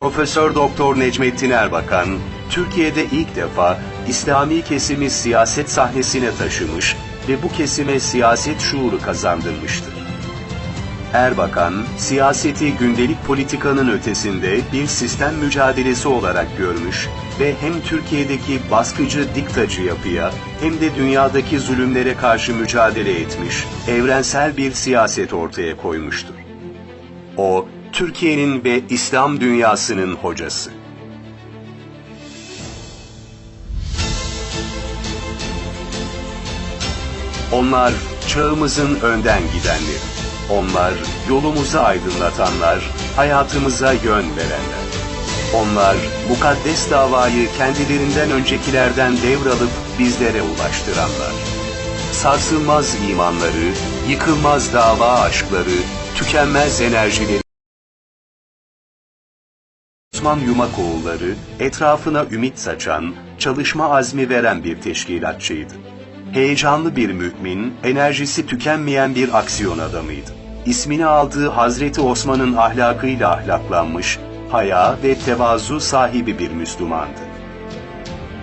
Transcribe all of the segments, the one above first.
Profesör Doktor Necmettin Erbakan, Türkiye'de ilk defa İslami kesimi siyaset sahnesine taşımış ve bu kesime siyaset şuuru kazandırmıştır. Erbakan, siyaseti gündelik politikanın ötesinde bir sistem mücadelesi olarak görmüş ve hem Türkiye'deki baskıcı diktacı yapıya hem de dünyadaki zulümlere karşı mücadele etmiş, evrensel bir siyaset ortaya koymuştur. O, Türkiye'nin ve İslam dünyasının hocası. Onlar çağımızın önden gidenleri. Onlar yolumuzu aydınlatanlar, hayatımıza yön verenler. Onlar mukaddes davayı kendilerinden öncekilerden devralıp bizlere ulaştıranlar. Sarsılmaz imanları, yıkılmaz dava aşkları, tükenmez enerjileri Osman Yumakoğulları etrafına ümit saçan, çalışma azmi veren bir teşkilatçıydı. Heyecanlı bir mümin, enerjisi tükenmeyen bir aksiyon adamıydı. İsmini aldığı Hazreti Osman'ın ahlakıyla ahlaklanmış, haya ve tevazu sahibi bir Müslümandı.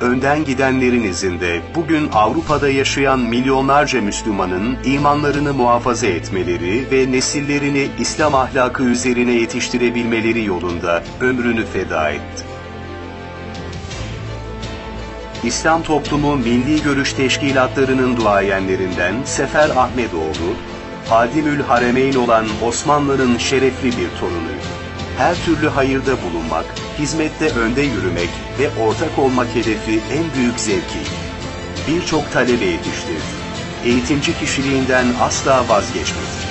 Önden gidenlerin izinde bugün Avrupa'da yaşayan milyonlarca Müslümanın imanlarını muhafaza etmeleri ve nesillerini İslam ahlakı üzerine yetiştirebilmeleri yolunda ömrünü feda etti. İslam Toplumu Milli Görüş Teşkilatlarının duayenlerinden Sefer Ahmetoğlu, Hadimül Haremeyn olan Osmanlı'nın şerefli bir torunuydu. Her türlü hayırda bulunmak, hizmette önde yürümek ve ortak olmak hedefi en büyük zevkiydi. Birçok talebe yetiştirdi. Eğitimci kişiliğinden asla vazgeçmedi.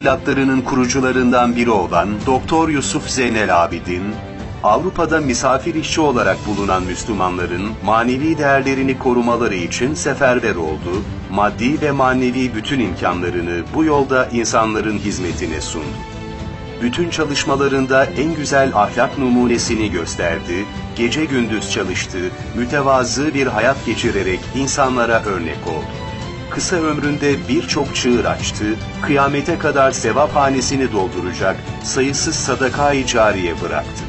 Teşkilatlarının kurucularından biri olan Doktor Yusuf Zeynel Abidin, Avrupa'da misafir işçi olarak bulunan Müslümanların manevi değerlerini korumaları için seferber oldu, maddi ve manevi bütün imkanlarını bu yolda insanların hizmetine sundu. Bütün çalışmalarında en güzel ahlak numunesini gösterdi, gece gündüz çalıştı, mütevazı bir hayat geçirerek insanlara örnek oldu kısa ömründe birçok çığır açtı, kıyamete kadar sevap hanesini dolduracak sayısız sadaka-i cariye bıraktı.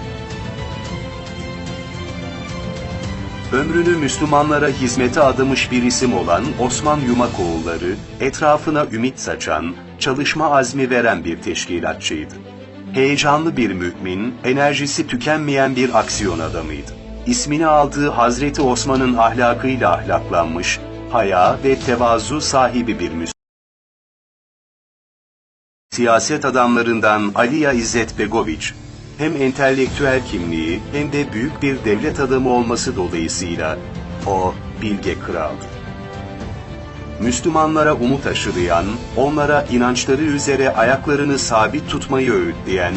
Ömrünü Müslümanlara hizmete adamış bir isim olan Osman Yumakoğulları, etrafına ümit saçan, çalışma azmi veren bir teşkilatçıydı. Heyecanlı bir mümin, enerjisi tükenmeyen bir aksiyon adamıydı. İsmini aldığı Hazreti Osman'ın ahlakıyla ahlaklanmış, haya ve tevazu sahibi bir Müslüman. Siyaset adamlarından Aliya İzzet Begoviç, hem entelektüel kimliği hem de büyük bir devlet adamı olması dolayısıyla o bilge kraldı. Müslümanlara umut aşılayan, onlara inançları üzere ayaklarını sabit tutmayı öğütleyen,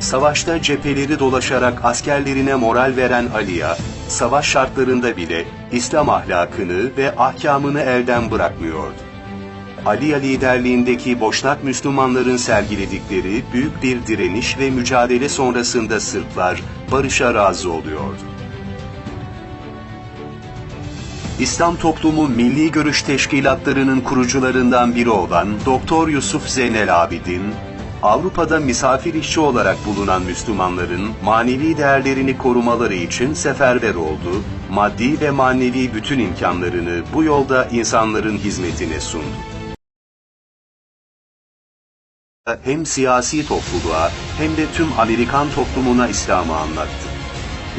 savaşta cepheleri dolaşarak askerlerine moral veren Aliya, savaş şartlarında bile İslam ahlakını ve ahkamını elden bırakmıyordu. Aliya liderliğindeki Boşnak Müslümanların sergiledikleri büyük bir direniş ve mücadele sonrasında Sırplar barışa razı oluyordu. İslam Toplumu Milli Görüş Teşkilatlarının kurucularından biri olan Doktor Yusuf Zeynel Abidin, Avrupa'da misafir işçi olarak bulunan Müslümanların manevi değerlerini korumaları için seferber oldu, maddi ve manevi bütün imkanlarını bu yolda insanların hizmetine sundu. Hem siyasi topluluğa hem de tüm Amerikan toplumuna İslam'ı anlattı.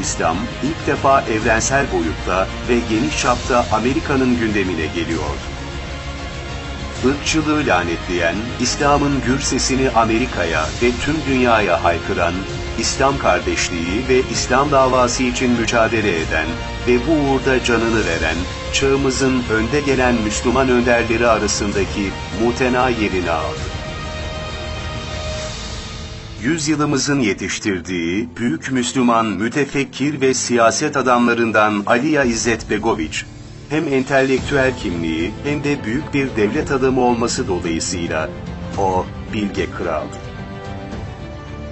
İslam ilk defa evrensel boyutta ve geniş çapta Amerika'nın gündemine geliyordu. Irkçılığı lanetleyen, İslam'ın gür sesini Amerika'ya ve tüm dünyaya haykıran, İslam kardeşliği ve İslam davası için mücadele eden ve bu uğurda canını veren, çağımızın önde gelen Müslüman önderleri arasındaki mutena yerini aldı. Yüzyılımızın yetiştirdiği büyük Müslüman mütefekkir ve siyaset adamlarından Aliya İzzet Begoviç, hem entelektüel kimliği hem de büyük bir devlet adamı olması dolayısıyla o bilge kraldı.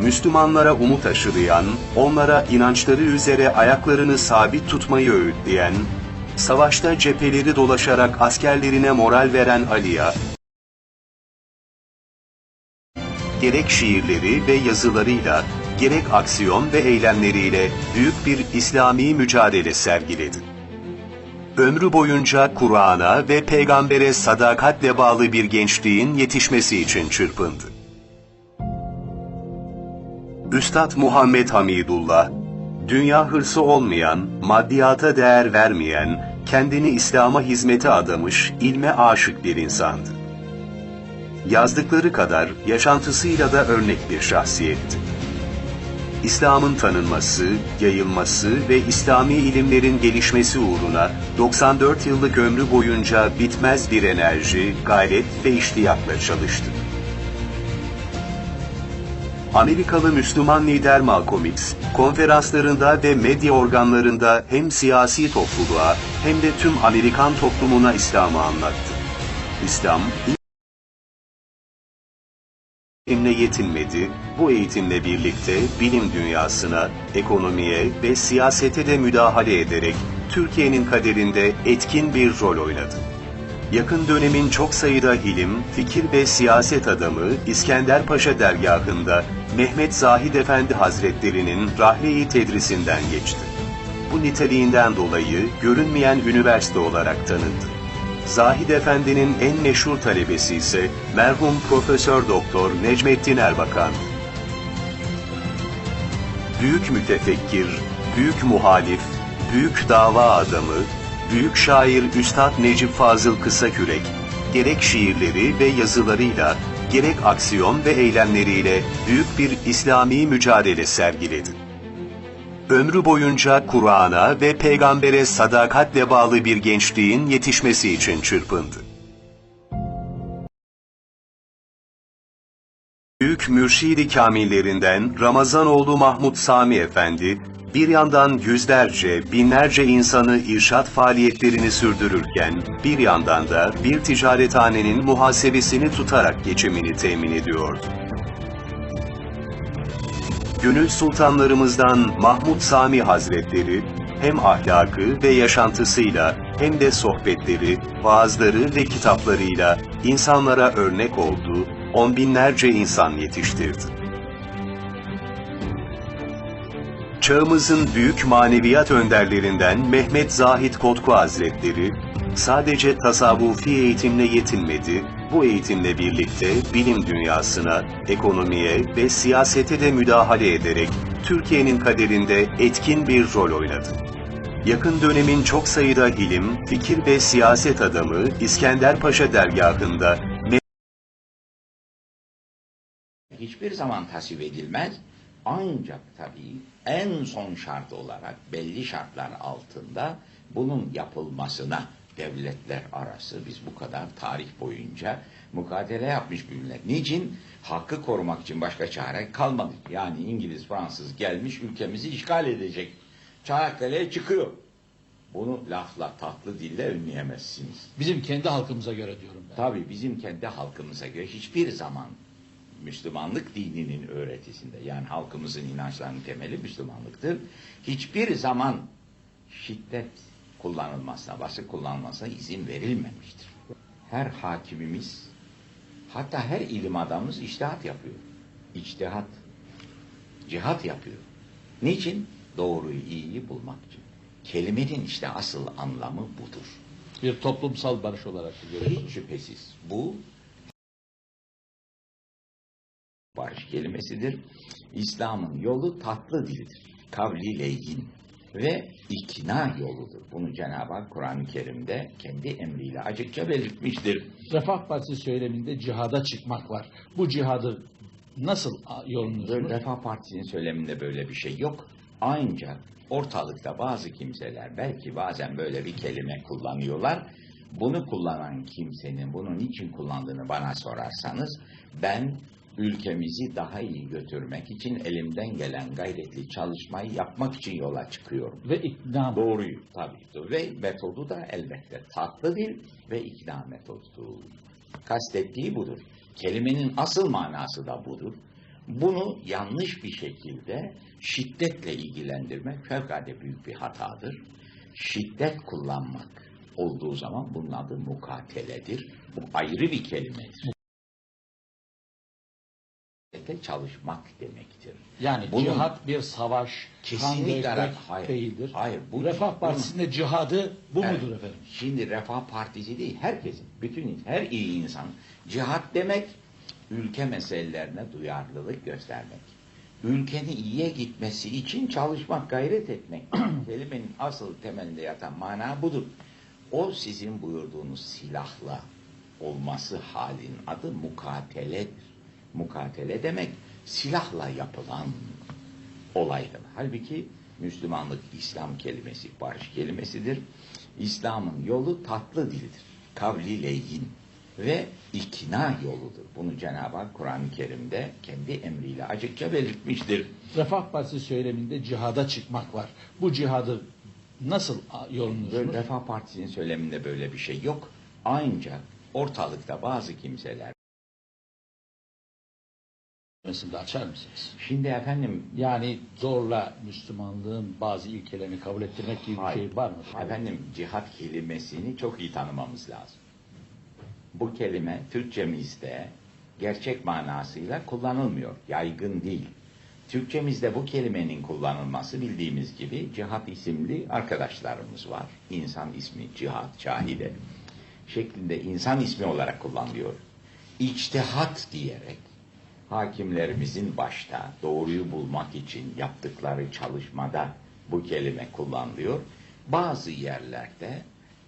Müslümanlara umut aşılayan, onlara inançları üzere ayaklarını sabit tutmayı öğütleyen, savaşta cepheleri dolaşarak askerlerine moral veren Aliya, gerek şiirleri ve yazılarıyla, gerek aksiyon ve eylemleriyle büyük bir İslami mücadele sergiledi. Ömrü boyunca Kur'an'a ve peygambere sadakatle bağlı bir gençliğin yetişmesi için çırpındı. Üstad Muhammed Hamidullah, dünya hırsı olmayan, maddiyata değer vermeyen, kendini İslam'a hizmete adamış, ilme aşık bir insandı. Yazdıkları kadar yaşantısıyla da örnek bir şahsiyetti. İslam'ın tanınması, yayılması ve İslami ilimlerin gelişmesi uğruna 94 yıllık ömrü boyunca bitmez bir enerji, gayret ve iştiyakla çalıştı. Amerikalı Müslüman lider Malcolm X, konferanslarında ve medya organlarında hem siyasi topluluğa hem de tüm Amerikan toplumuna İslam'ı anlattı. İslam, eğitimle yetinmedi, bu eğitimle birlikte bilim dünyasına, ekonomiye ve siyasete de müdahale ederek Türkiye'nin kaderinde etkin bir rol oynadı. Yakın dönemin çok sayıda ilim, fikir ve siyaset adamı İskender Paşa dergahında Mehmet Zahid Efendi Hazretleri'nin rahle-i tedrisinden geçti. Bu niteliğinden dolayı görünmeyen üniversite olarak tanındı. Zahid Efendi'nin en meşhur talebesi ise merhum Profesör Doktor Necmettin Erbakan. Büyük mütefekkir, büyük muhalif, büyük dava adamı, büyük şair Üstad Necip Fazıl Kısakürek, gerek şiirleri ve yazılarıyla, gerek aksiyon ve eylemleriyle büyük bir İslami mücadele sergiledi. Ömrü boyunca Kur'an'a ve peygambere sadakatle bağlı bir gençliğin yetişmesi için çırpındı. Büyük mürşidi kamillerinden Ramazanoğlu Mahmut Sami Efendi, bir yandan yüzlerce, binlerce insanı irşat faaliyetlerini sürdürürken, bir yandan da bir ticarethanenin muhasebesini tutarak geçimini temin ediyordu. Gönül sultanlarımızdan Mahmud Sami Hazretleri, hem ahlakı ve yaşantısıyla hem de sohbetleri, vaazları ve kitaplarıyla insanlara örnek oldu, on binlerce insan yetiştirdi. Çağımızın büyük maneviyat önderlerinden Mehmet Zahid Kotku Hazretleri, sadece tasavvufi eğitimle yetinmedi, bu eğitimle birlikte bilim dünyasına, ekonomiye ve siyasete de müdahale ederek Türkiye'nin kaderinde etkin bir rol oynadı. Yakın dönemin çok sayıda ilim, fikir ve siyaset adamı İskender Paşa dergahında hiçbir zaman tasvip edilmez. Ancak tabii en son şart olarak belli şartlar altında bunun yapılmasına devletler arası biz bu kadar tarih boyunca mukadele yapmış bir millet. Niçin? Hakkı korumak için başka çare kalmadı. Yani İngiliz, Fransız gelmiş ülkemizi işgal edecek. Çanakkale'ye çıkıyor. Bunu lafla, tatlı dille önleyemezsiniz. Bizim kendi halkımıza göre diyorum ben. Tabii bizim kendi halkımıza göre hiçbir zaman Müslümanlık dininin öğretisinde yani halkımızın inançlarının temeli Müslümanlıktır. Hiçbir zaman şiddet kullanılmasına, baskı kullanılmasına izin verilmemiştir. Her hakimimiz hatta her ilim adamımız içtihat yapıyor. İçtihat, cihat yapıyor. Niçin? Doğruyu, iyiyi bulmak için. Kelimenin işte asıl anlamı budur. Bir toplumsal barış olarak görüyoruz. Hiç şüphesiz bu barış kelimesidir. İslam'ın yolu tatlı dildir. Kavli leyyin ve ikna yoludur. Bunu Cenab-ı Hak Kur'an-ı Kerim'de kendi emriyle açıkça belirtmiştir. Refah Partisi söyleminde cihada çıkmak var. Bu cihadı nasıl yorumluyorsunuz? Refah Partisi'nin söyleminde böyle bir şey yok. Ancak ortalıkta bazı kimseler belki bazen böyle bir kelime kullanıyorlar. Bunu kullanan kimsenin bunu niçin kullandığını bana sorarsanız ben ülkemizi daha iyi götürmek için elimden gelen gayretli çalışmayı yapmak için yola çıkıyorum. Ve ikna Doğruyu tabii. Ve metodu da elbette tatlı dil ve ikna metodu. Kastettiği budur. Kelimenin asıl manası da budur. Bunu yanlış bir şekilde şiddetle ilgilendirmek fevkalade büyük bir hatadır. Şiddet kullanmak olduğu zaman bunun adı mukateledir. Bu ayrı bir kelimedir. Gayrete çalışmak demektir. Yani Bunun- cihat bir savaş, Kesinlikle hayır, değildir. hayır, bu- Refah bu- Partisi'nde cihadı bu Evet. mudur efendim? Şimdi Refah Partisi değil, herkesin, bütün her iyi insan. Cihat demek, ülke meselelerine duyarlılık göstermek. Ülkenin iyiye gitmesi için çalışmak, gayret etmek. Kelimenin asıl temelinde yatan mana budur. O sizin buyurduğunuz silahla olması halin adı mukateledir. Mukatele demek silahla yapılan olaydır. Halbuki Müslümanlık İslam kelimesi, barış kelimesidir. İslam'ın yolu tatlı dildir. Kavli leyyin ve ikna yoludur. Bunu Cenab-ı Hak Kur'an-ı Kerim'de kendi emriyle açıkça belirtmiştir. Refah Partisi söyleminde cihada çıkmak var. Bu cihadı nasıl yorumluyorsunuz? Refah Partisi'nin söyleminde böyle bir şey yok. Ancak ortalıkta bazı kimseler Mesela açar mısınız? Şimdi efendim Yani zorla Müslümanlığın bazı ilkelerini kabul ettirmek gibi bir Hayır. şey var mı? Efendim cihat kelimesini çok iyi tanımamız lazım. Bu kelime Türkçemizde gerçek manasıyla kullanılmıyor. Yaygın değil. Türkçemizde bu kelimenin kullanılması bildiğimiz gibi cihat isimli arkadaşlarımız var. İnsan ismi cihat, cahide şeklinde insan ismi olarak kullanılıyor. İçtihat diyerek hakimlerimizin başta doğruyu bulmak için yaptıkları çalışmada bu kelime kullanılıyor. Bazı yerlerde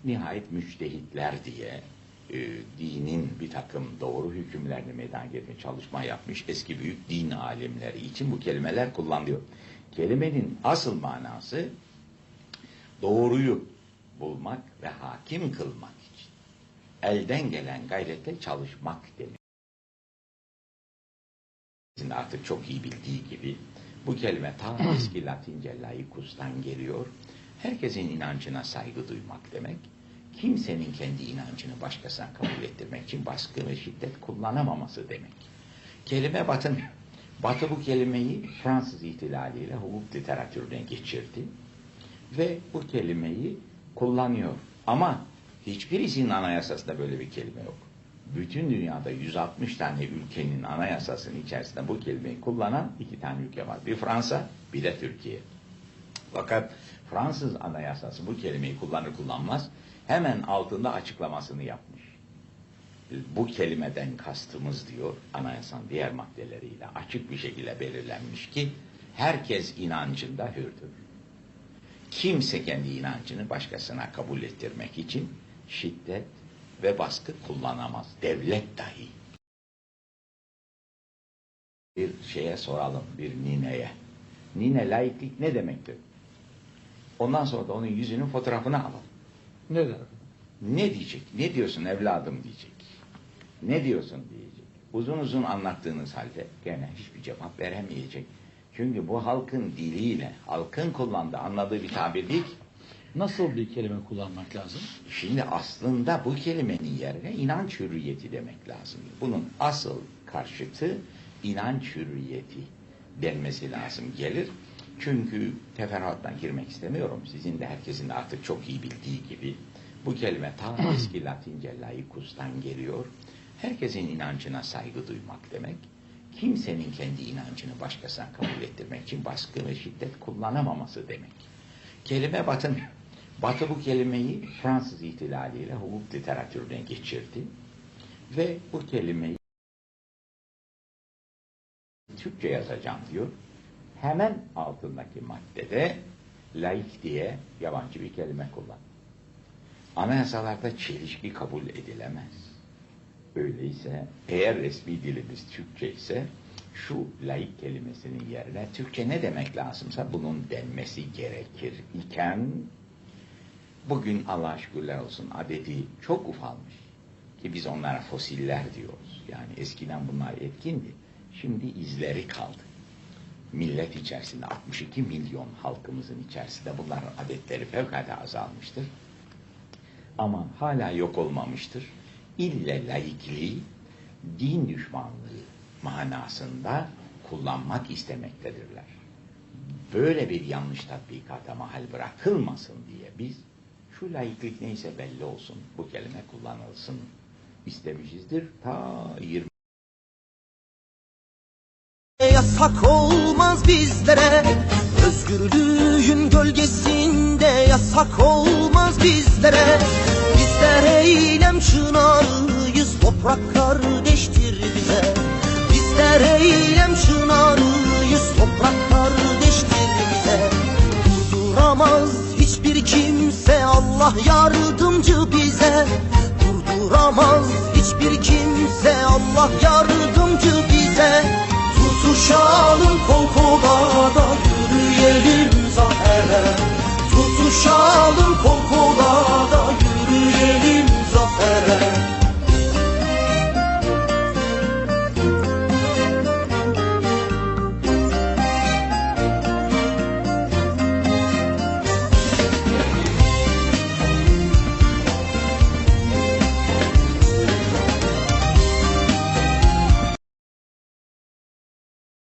nihayet müçtehitler diye e, dinin bir takım doğru hükümlerini meydana getirmeye çalışma yapmış eski büyük din alimleri için bu kelimeler kullanılıyor. Kelimenin asıl manası doğruyu bulmak ve hakim kılmak için elden gelen gayrete çalışmak demek. Sizin artık çok iyi bildiği gibi bu kelime ta eski Latince laikus'tan geliyor. Herkesin inancına saygı duymak demek. Kimsenin kendi inancını başkasına kabul ettirmek için baskı ve şiddet kullanamaması demek. Kelime batın. Batı bu kelimeyi Fransız ihtilaliyle hukuk literatürüne geçirdi. Ve bu kelimeyi kullanıyor. Ama hiçbirisinin anayasasında böyle bir kelime yok. Bütün dünyada 160 tane ülkenin anayasasının içerisinde bu kelimeyi kullanan iki tane ülke var. Bir Fransa, bir de Türkiye. Fakat Fransız anayasası bu kelimeyi kullanır kullanmaz hemen altında açıklamasını yapmış. Bu kelimeden kastımız diyor anayasanın diğer maddeleriyle açık bir şekilde belirlenmiş ki herkes inancında hürdür. Kimse kendi inancını başkasına kabul ettirmek için şiddet ve baskı kullanamaz. Devlet dahi. Bir şeye soralım, bir nineye. Nine laiklik ne demektir? Ondan sonra da onun yüzünün fotoğrafını alalım. Ne der? Ne diyecek? Ne diyorsun evladım diyecek. Ne diyorsun diyecek. Uzun uzun anlattığınız halde gene hiçbir cevap veremeyecek. Çünkü bu halkın diliyle, halkın kullandığı, anladığı bir tabir değil ki. Nasıl bir kelime kullanmak lazım? Şimdi aslında bu kelimenin yerine inanç hürriyeti demek lazım. Bunun asıl karşıtı inanç hürriyeti denmesi lazım gelir. Çünkü teferruattan girmek istemiyorum. Sizin de herkesin de artık çok iyi bildiği gibi bu kelime ta eski Latince laikus'tan geliyor. Herkesin inancına saygı duymak demek. Kimsenin kendi inancını başkasına kabul ettirmek için baskı ve şiddet kullanamaması demek. Kelime batın. Batı bu kelimeyi Fransız ihtilaliyle hukuk literatürüne geçirdi. Ve bu kelimeyi Türkçe yazacağım diyor. Hemen altındaki maddede laik diye yabancı bir kelime kullan. Anayasalarda çelişki kabul edilemez. Öyleyse eğer resmi dilimiz Türkçe ise şu laik kelimesinin yerine Türkçe ne demek lazımsa bunun denmesi gerekir iken bugün Allah şükürler olsun adedi çok ufalmış ki biz onlara fosiller diyoruz. Yani eskiden bunlar etkindi. Şimdi izleri kaldı. Millet içerisinde 62 milyon halkımızın içerisinde bunların adetleri fevkalade azalmıştır. Ama hala yok olmamıştır. İlle laikliği din düşmanlığı manasında kullanmak istemektedirler. Böyle bir yanlış tatbikata mahal bırakılmasın diye biz şu laiklik neyse belli olsun bu kelime kullanılsın istemişizdir. Ta 20 yasak olmaz bizlere Özgürlüğün gölgesinde yasak olmaz bizlere. Bizler eylem çınarıyız toprak kardeştir bize. Bizler eylem çınarıyız toprak kardeştir bize. Durduramaz hiçbir kimse Allah yardımcı bize Durduramaz. Hiçbir kimse Allah yardımcı bize Tutuşa